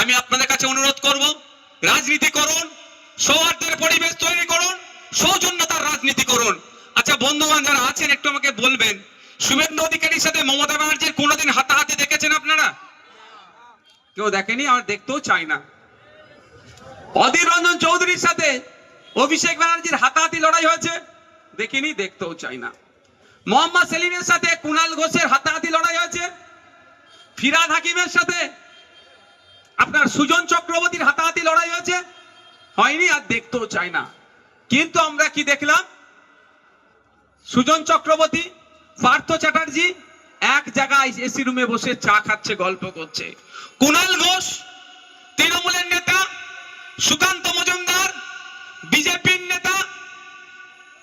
আমি আপনাদের কাছে অনুরোধ করব রাজনীতি করুন সৌহার্দ্যের পরিবেশ তৈরি করুন, সৌজন্যতার রাজনীতি করুন। আচ্ছা বন্ধুবান যারা আছেন, একটু আমাকে বলবেন, শুভেন্দু অধিকারীর সাথে মমতা ব্যানার্জির কোনোদিন হাতাহাতি দেখেছেন আপনারা? কেউ দেখেনি, আর দেখতেও চাই না। অধীর রঞ্জন চৌধুরীর সাথে অভিষেক ব্যানার্জির হাতাহাতি লড়াই হয়েছে, দেখিনি, দেখতেও চাই না। মোহাম্মদ সেলিমের সাথে কুনাল ঘোষের হাতাহাতি লড়াই হয়েছে, ফিরাদ হাকিমের সাথে আপনার সুজন চক্রবর্তীর হাতাহাতি লড়াই হয়েছে? হয়নি, আর দেখতেও চাই না। কিন্তু আমরা কি দেখলাম? সুজন চক্রবর্তী, পার্থ চ্যাটার্জি এক জায়গায় এসি রুমে বসে চা খাচ্ছে, গল্প করছে। কুনাল ঘোষ, তৃণমূলের নেতা, সুকান্ত মজুমদার, বিজেপির নেতা,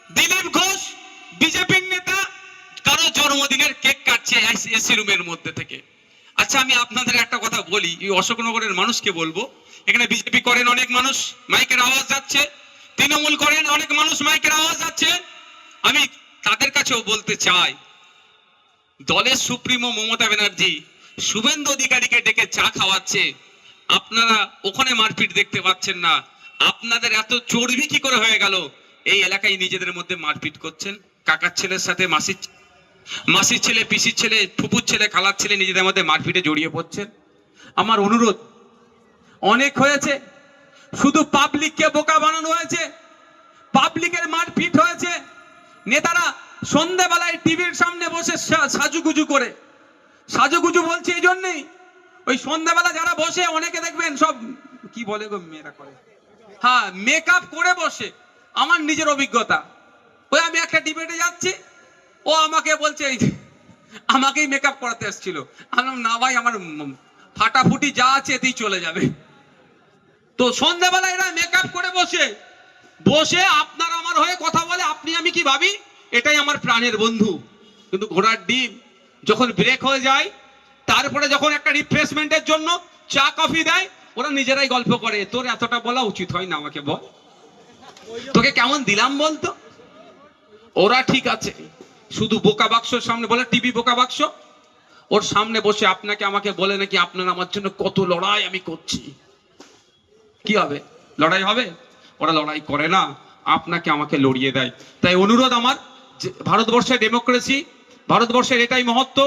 দিলীপ ঘোষ, বিজেপির নেতা, কারও জন্মদিনের কেক কাটছে এসি রুমের মধ্যে থেকে। আচ্ছা আমি আপনাদের একটা কথা বলি। এই অশোকনগরের মানুষকে বলব, এখানে বিজেপি করেন অনেক মানুষ, মাইকের আওয়াজ যাচ্ছে। তৃণমূল করেন অনেক মানুষ, মাইকের আওয়াজ যাচ্ছে। আমি তাদের কাছেও বলতে চাই, দলের সুপ্রিমো মমতা ব্যানার্জি শুভেন্দু অধিকারীকে ডেকে চা খাওয়াচ্ছে। আপনারা ওখানে মারপিট দেখতে পাচ্ছেন না। আপনাদের এত চর্বি কি করে হয়ে গেল? এই এলাকায় নিজেদের মধ্যে মারপিট করছেন। কাকার ছেলের সাথে মাসির মাসির ছেলে, পিসির ছেলে, ফুপুর ছেলে, খালার ছেলে নিজেদের মধ্যে মারপিটে জড়িয়ে পড়ছে। আমার অনুরোধ, অনেক হয়েছে, শুধু পাবলিককে বোকা বানানো হয়েছে, পাবলিকের মারপিট হয়েছে। নেতারা সন্ধেবেলায় টিভির সামনে বসে সাজুগুজু করে। সাজুগুজু বলছে এই জন্যই, ওই সন্ধ্যাবেলা যারা বসে, অনেকে দেখবেন সব, কি বলে গো মেয়েরা করে? হ্যাঁ মেকআপ করে বসে। আমার নিজের অভিজ্ঞতা। ওই আমি একটা ডিবেটে যাচ্ছি ও আমাকে বলছে, এই আমাকেই মেকআপ করাতে এসেছিল। আমি না ভাই, আমার ফাটাফুটি যা আছে এতেই চলে যাবে। তো সন্ধ্যাবেলা এরা মেকআপ করে বসে বসে আপনার আমার হয়ে কথা বলে, আপনি, আমি কি ভাবি, এটাই আমার প্রাণের বন্ধু। কিন্তু ঘোড়ার ডিম যখন ব্রেক হয়ে যায়, তারপরে যখন একটা রিফ্রেশমেন্টের জন্য চা কফি দেয়, ওরা নিজেরাই গল্প করে, তোর এতটা বলা উচিত হয় না আমাকে বল। তোকে কেমন দিলাম বলতো? ওরা ঠিক আছে। শুধু বোকা বাক্সর সামনে, বলে টিভি বোকা বাক্স? ওর সামনে বসে আপনাকে আমাকে বলে নাকি আপনার আমার জন্য কত লড়াই আমি করছি। কি হবে? লড়াই হবে? ওরা লড়াই করে না, আপনাকে আমাকে লড়িয়ে দেয়। তাই অনুরোধ আমার ভারতবর্ষের ডেমোক্রেসি, ভারতবর্ষের এটাই মহত্ব,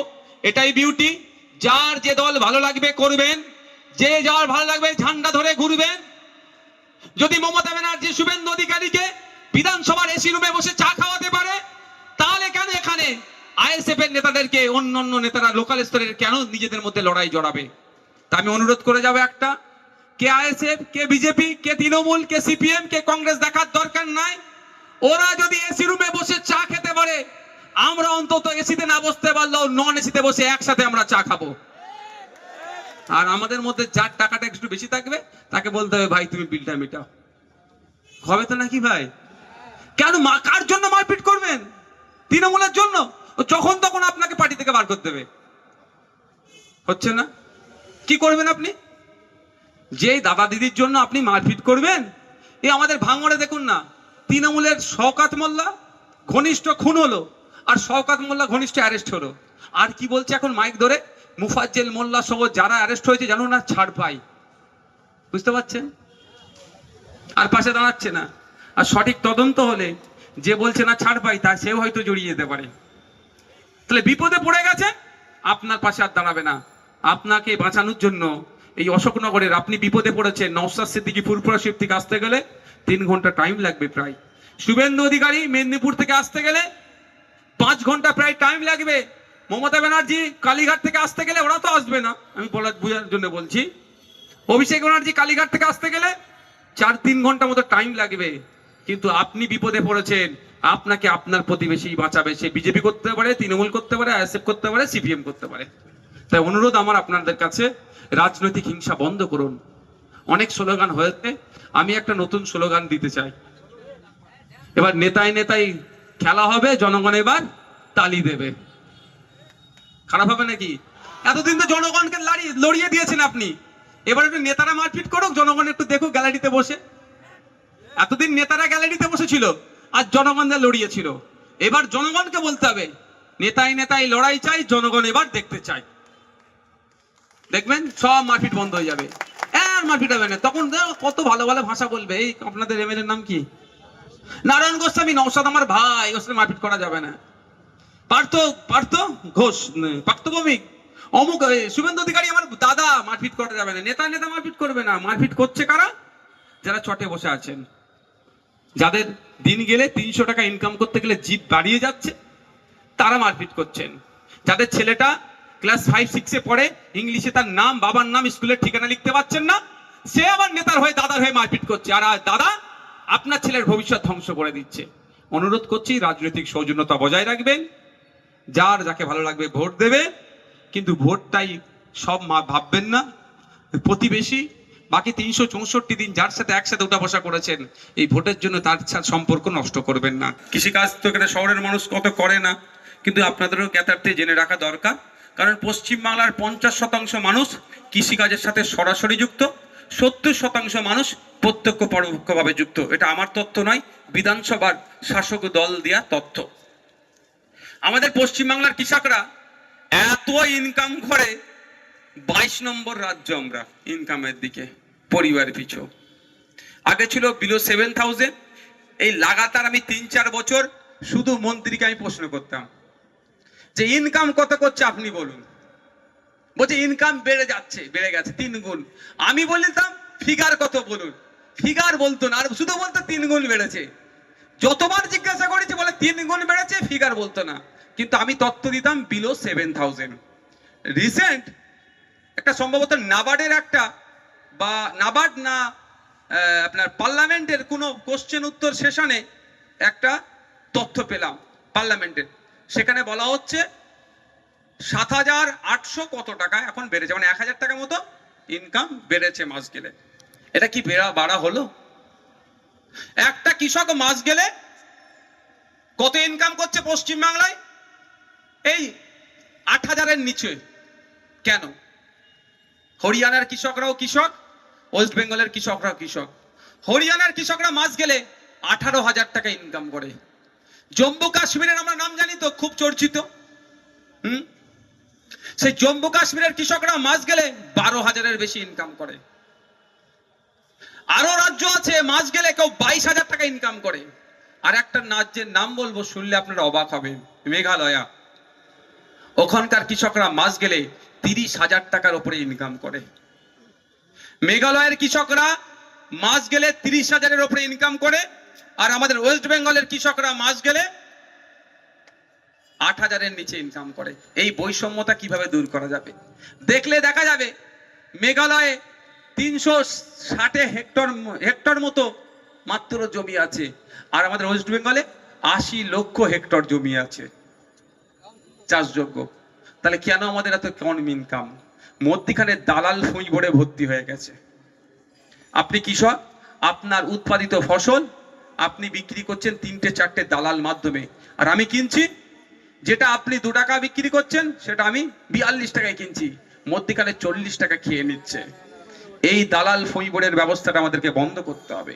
এটাই বিউটি যার যে দল ভালো লাগবে করবেন, যে যার ভালো লাগবে ঝান্ডা ধরে ঘুরবেন। যদি মমতা ব্যানার্জি শুভেন্দু অধিকারীকে বিধানসভার এসি রুমে বসে চা খাওয়াতে পারে তাহলে কেন এখানে আইএসএফ এর নেতাদেরকে অন্য অন্য নেতারা লোকাল স্তরের কেন নিজেদের মধ্যে লড়াই জড়াবে? তা আমি অনুরোধ করে যাব একটা। কে আইএসএফ, কে বিজেপি, কে তৃণমূল, কে সিপিএম, কে কংগ্রেস দেখার দরকার নাই। ওরা যদি এসি রুমে বসে চা খেতে পারে, আমরা অন্তত এসিতে না বসতে পারলেও নন এসিতে বসে একসাথে আমরা চা খাব। আর আমাদের মধ্যে যার টাকাটা একটু বেশি থাকবে, তাকে বলতে হবে, ভাই, তুমি বিলটা মেটাও। হবে তো নাকি ভাই? কেন কার জন্য মারপিট করবেন? তৃণমূলের জন্য? যখন তখন আপনাকে পার্টি থেকে বার করে দেবে। হচ্ছে না? কি করবেন আপনি? যে দাদা দিদির জন্য আপনি মারপিট করবেন, এই আমাদের ভাঙড়ে দেখুন না, তৃণমূলের শওকাত মোল্লা, ঘনিষ্ঠ খুন হলো, আর শওকাত মোল্লা ঘনিষ্ঠ অ্যারেস্ট হলো। আর কি বলছে এখন মাইক ধরে? মুফাজ্জেল মোল্লা সহ যারা অ্যারেস্ট হয়েছে, জানো না, ছাড় পাই। বুঝতে পারছেন? আর পাশে দাঁড়াচ্ছে না। আর সঠিক তদন্ত হলে যে বলছে না ছাড় পাই তা সেও হয়তো জড়িয়ে যেতে পারে। তাহলে বিপদে পড়ে গেছে, আপনার পাশে আর দাঁড়াবে না। আপনাকে বাঁচানোর জন্য এই অশোকনগরের আপনি বিপদে পড়েছেন নওসাদ সিদ্দিকি ফুরপুরা শিব থেকে আসতে গেলে তিন ঘণ্টা টাইম লাগবে প্রায়। শুভেন্দু অধিকারী মেদিনীপুর থেকে আসতে গেলে পাঁচ ঘণ্টা প্রায় টাইম লাগবে। মমতা ব্যানার্জি কালীঘাট থেকে আসতে গেলে ওরা তো আসবে না। আমি বলার বোঝার জন্য বলছি, অভিষেক ব্যানার্জি কালীঘাট থেকে আসতে গেলে চার তিন ঘণ্টা মতো টাইম লাগবে। কিন্তু আপনি বিপদে পড়েছেন, আপনাকে আপনার প্রতিবেশী বাঁচাবে। সে বিজেপি করতে পারে, তৃণমূল করতে পারে, আইএসএফ করতে পারে, সিপিএম করতে পারে। তাই অনুরোধ আমার আপনাদের কাছে, রাজনৈতিক হিংসা বন্ধ করুন। অনেক স্লোগান হয়েছে, আমি একটা নতুন স্লোগান দিতে চাই। এবার নেতাই নেতাই খেলা হবে, জনগণ এবার তালি দেবে। খারাপ হবে নাকি? এতদিন তো জনগণকে লড়িয়ে দিয়েছেন আপনি। এবার একটু নেতারা মারপিট করুক, জনগণ একটু দেখুক, গ্যালারিতে বসে। এতদিন নেতারা গ্যালারিতে বসেছিল আর জনগণরা লড়িয়েছিল। এবার জনগণকে বলতে হবে, নেতাই নেতাই লড়াই চাই, জনগণ এবার দেখতে চাই। দেখবেন, সব মারপিট বন্ধ হয়ে যাবে। মারপিট হবে না। তখন কত ভালো ভালো ভাষা বলবে। এই আপনাদের এমএলএ নাম কি? নারায়ণ গোস্বামী নৌসাদ আমার ভাই, ওর সাথে মারপিট করা যাবে না। পার্থ পার্থ ঘোষ পার্থ ভৌমিক, অমুক শুভেন্দু অধিকারী আমার দাদা, মারপিট করা যাবে না। নেতা নেতা মারপিট করবে না। মারপিট করছে কারা? যারা চটে বসে আছেন। যাদের দিন গেলে তিনশো টাকা ইনকাম করতে গেলে জিপ বাড়িয়ে যাচ্ছে, তারা মারপিট করছেন। যাদের ছেলেটা ক্লাস ফাইভ সিক্সে পড়ে, ইংলিশে তার নাম, বাবার নাম স্কুলের ঠিকানা লিখতে পারছেন না, সে আবার নেতার হয়ে, দাদার হয়ে মারপিট করছে। আর দাদা আপনার ছেলের ভবিষ্যৎ ধ্বংস করে দিচ্ছে। অনুরোধ করছি, রাজনৈতিক সৌজন্যতা বজায় রাখবেন। যার যাকে ভালো লাগবে ভোট দেবে, কিন্তু ভোটটাই সব মা ভাববেন না। প্রতিবেশী বাকি তিনশো চৌষট্টি দিন যার সাথে একসাথে উঠা বসা করেছেন, এই ভোটের জন্য তার সাথে সম্পর্ক নষ্ট করবেন না। কৃষিকাজ তো এখানে শহরের মানুষ কত করে না, কিন্তু আপনাদেরও জ্ঞাতার্থে জেনে রাখা দরকার, কারণ পশ্চিমবাংলার পঞ্চাশ শতাংশ মানুষ কৃষিকাজের সাথে সরাসরি যুক্ত, সত্তর শতাংশ মানুষ প্রত্যক্ষ পরোক্ষভাবে যুক্ত। এটা আমার তথ্য নয়, বিধানসভার শাসক দল দেওয়া তথ্য। আমাদের পশ্চিমবাংলার কৃষকরা এত ইনকাম করে বাইশ নম্বর রাজ্য আমরা ইনকামের দিকে পরিবার পিছু। আগে ছিল বিলো সেভেন থাউজেন্ড এই লাগাতার আমি তিন চার বছর শুধু মন্ত্রীকে আমি প্রশ্ন করতাম, যে ইনকাম কত করছে আপনি বলুন। বলছে ইনকাম বেড়ে যাচ্ছে, বেড়ে গেছে, তিন গুণ। আমি বলতাম ফিগার কত বলুন? ফিগার বলতো না, আর শুধু বলতো তিন গুণ বেড়েছে। যতবার জিজ্ঞাসা করেছি, বলে তিন গুণ বেড়েছে ফিগার বলতো না। কিন্তু আমি তথ্য দিতাম বিলো সেভেন থাউজেন্ড রিসেন্ট একটা সম্ভবত নাবার্ডের একটা বা নাবার্ড না আপনার পার্লামেন্টের কোনো কোশ্চেন উত্তর সেশনে একটা তথ্য পেলাম পার্লামেন্টের সেখানে বলা হচ্ছে সাত হাজার আটশো কত টাকা এখন বেড়েছে? মানে এক হাজার টাকা মতো ইনকাম বেড়েছে মাস গেলে। এটা কি বেড়া বাড়া হলো? একটা কৃষক মাস গেলে কত ইনকাম করছে পশ্চিমবাংলায়? এই আট হাজারের নিচে। কেন? হরিয়ানার কৃষকরাও কৃষক, ওয়েস্ট বেঙ্গলের কৃষকরাও কৃষক। হরিয়ানার কৃষকরা মাস গেলে আঠারো হাজার টাকা ইনকাম করে। জম্মু কাশ্মীরের আমরা নাম জানি তো, খুব চর্চিত। হুম? সেই জম্মু কাশ্মীরের কৃষকরা মাস গেলে বারো হাজারের বেশি ইনকাম করে। আরও রাজ্য আছে, মাস গেলে কেউ বাইশ হাজার টাকা ইনকাম করে। আর একটা রাজ্যের নাম বলব, শুনলে আপনারা অবাক হবেন। মেঘালয়া। ওখানকার কৃষকরা মাস গেলে তিরিশ হাজার টাকার উপরে ইনকাম করে। মেঘালয়ের কৃষকরা মাস গেলে তিরিশ হাজারের উপরে ইনকাম করে, আর আমাদের ওয়েস্ট বেঙ্গলের কৃষকরা মাস গেলে আট হাজারের নিচে ইনকাম করে। এই বৈষম্যতা কীভাবে দূর করা যাবে? দেখলে দেখা যাবে, মেঘালয়ে তিনশো ষাটে হেক্টর হেক্টর মতো মাত্র জমি আছে, আর আমাদের ওয়েস্ট বেঙ্গলে আশি লক্ষ হেক্টর জমি আছে, চাষযোগ্য। তাহলে কেন আমাদের এত কম ইনকাম মধ্যিখানে দালাল ফুঁই ভরে ভর্তি হয়ে গেছে। আপনি কৃষক, আপনার উৎপাদিত ফসল আপনি বিক্রি করছেন তিনটে চারটে দালাল মাধ্যমে। আর আমি কিনছি, যেটা আপনি দু টাকা বিক্রি করছেন, সেটা আমি বিয়াল্লিশ টাকায় কিনছি। মধ্যিখানে চল্লিশ টাকা খেয়ে নিচ্ছে। এই দালাল ফইবরের ব্যবস্থাটা আমাদেরকে বন্ধ করতে হবে।